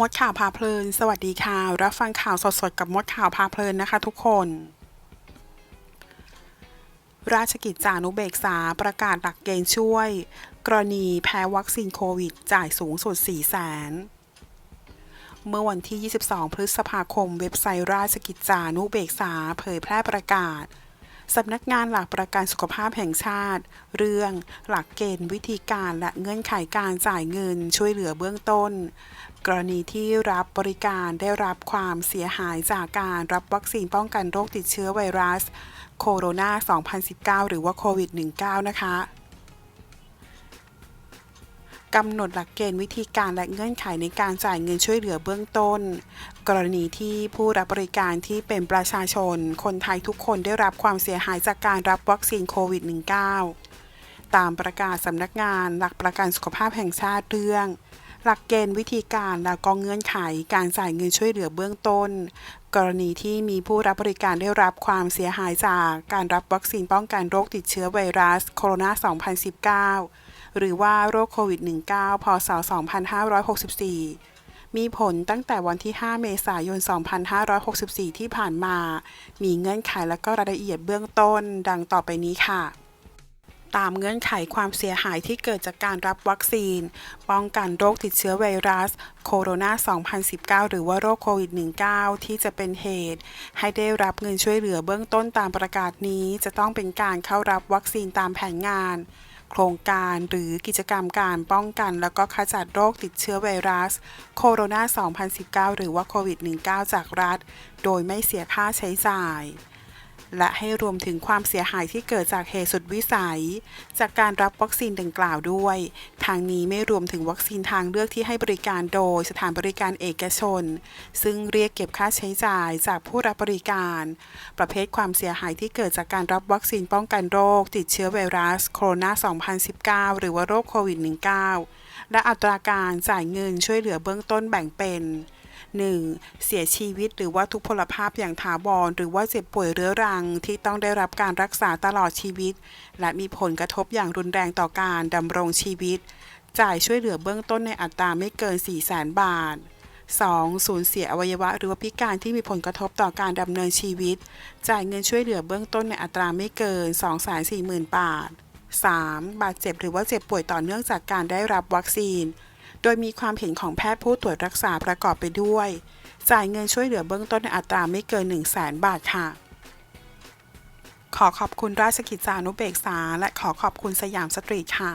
มดข่าวพาเพลิน สวัสดีค่ะ รับฟังข่าวสดๆ กับมดข่าวพาเพลินนะคะทุกคน ราชกิจจานุเบกษาประกาศหลักเกณฑ์ช่วย กรณีแพ้วัคซีนโควิด จ่ายสูงสุด 4 0 0แสนเมื่อวันที่ 22 พฤษภาคม เว็บไซต์ราชกิจจานุเบกษา เผยแพร่ประกาศ สำนักงานหลักประกันสุขภาพแห่งชาติ เรื่องหลักเกณฑ์วิธีการและเงื่อนไขการจ่ายเงินช่วยเหลือเบื้องต้น กรณีที่รับบริการได้รับความเสียหายจากการรับวัคซีนป้องกันโรคติดเชื้อไวรัส โคโรนา 2019 หรือว่าโควิด -19 นะคะ กำหนดหลักเกณฑ์วิธีการและเงื่อนไขในการจ่ายเงินช่วยเหลือเบื้องต้น กรณีที่ผู้รับบริการที่เป็นประชาชน คนไทยทุกคนได้รับความเสียหายจากการรับวัคซีนโควิด -19 ตามประกาศสำนักงานหลักประกันสุขภาพแห่งชาติเรื่อง หลักเกณฑ์วิธีการและก็เงื่อนไขการจ่ายเงินช่วยเหลือเบื้องต้น กรณีที่มีผู้รับบริการได้รับความเสียหายจากการรับวัคซีนป้องกันโรคติดเชื้อไวรัสโคโรนา 2019 หรือว่าโรคโควิด -19 พศ 2564 มีผลตั้งแต่วันที่ 5 เมษายน 2564 ที่ผ่านมา มีเงื่อนไขและก็รายละเอียดเบื้องต้นดังต่อไปนี้ค่ะตามเงื่อนไขความเสียหายที่เกิดจากการรับวัคซีน ป้องกันโรคติดเชื้อไวรัส โคโรนา 2019 หรือว่าโรคโควิด -19 ที่จะเป็นเหตุ ให้ได้รับเงินช่วยเหลือเบื้องต้นตามประกาศนี้ จะต้องเป็นการเข้ารับวัคซีนตามแผนงาน โครงการหรือกิจกรรมการป้องกันแล้วก็ขจัดโรคติดเชื้อไวรัส โคโรนา 2019 หรือว่าโควิด -19 จากรัฐ โดยไม่เสียค่าใช้จ่าย และให้รวมถึงความเสียหายที่เกิดจากเหตุสุดวิสัย จากการรับวัคซีนดังกล่าวด้วย ทางนี้ไม่รวมถึงวัคซีนทางเลือกที่ให้บริการโดยสถานบริการเอกชน ซึ่งเรียกเก็บค่าใช้จ่ายจากผู้รับบริการ ประเภทความเสียหายที่เกิดจากการรับวัคซีนป้องกันโรค ติดเชื้อไวรัสโคโรนา 2019 หรือว่าโรคโควิด -19 และอัตราการจ่ายเงินช่วยเหลือเบื้องต้นแบ่งเป็น 1. เสียชีวิตหรือว่าทุพพลภาพอย่างถาวรหรือว่าเจ็บป่วยเรื้อรังที่ต้องได้รับการรักษาตลอดชีวิต และมีผลกระทบอย่างรุนแรงต่อการดำรงชีวิต จ่ายช่วยเหลือเบื้องต้นในอัตราไม่เกิน 4 0 0 0 0 0 บาท 2. สูญเสียอวัยวะหรือว่าพิการที่มีผลกระทบต่อการดำเนินชีวิต จ่ายเงินช่วยเหลือเบื้องต้นในอัตราไม่เกิน 240,000 บาท 3. บาดเจ็บหรือว่าเจ็บป่วยต่อเนื่องจากการได้รับวัคซีน โดยมีความเห็นของแพทย์ผู้ตรวจรักษาประกอบไปด้วย จ่ายเงินช่วยเหลือเบื้องต้นในอัตราไม่เกิน 1 0 0 0 0แบาทค่ะ ขอขอบคุณราชกิจจานุเบกษา และขอขอบคุณสยามสตรีทค่ะ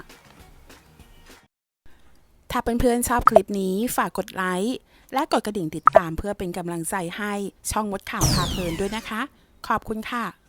ถ้าเพื่อนๆชอบคลิปนี้ฝากกดไลค์และกดกระดิ่งติดตามเพื่อเป็นกำลังใจให้ช่องมดข่าวพาเพลินด้วยนะคะ ขอบคุณค่ะ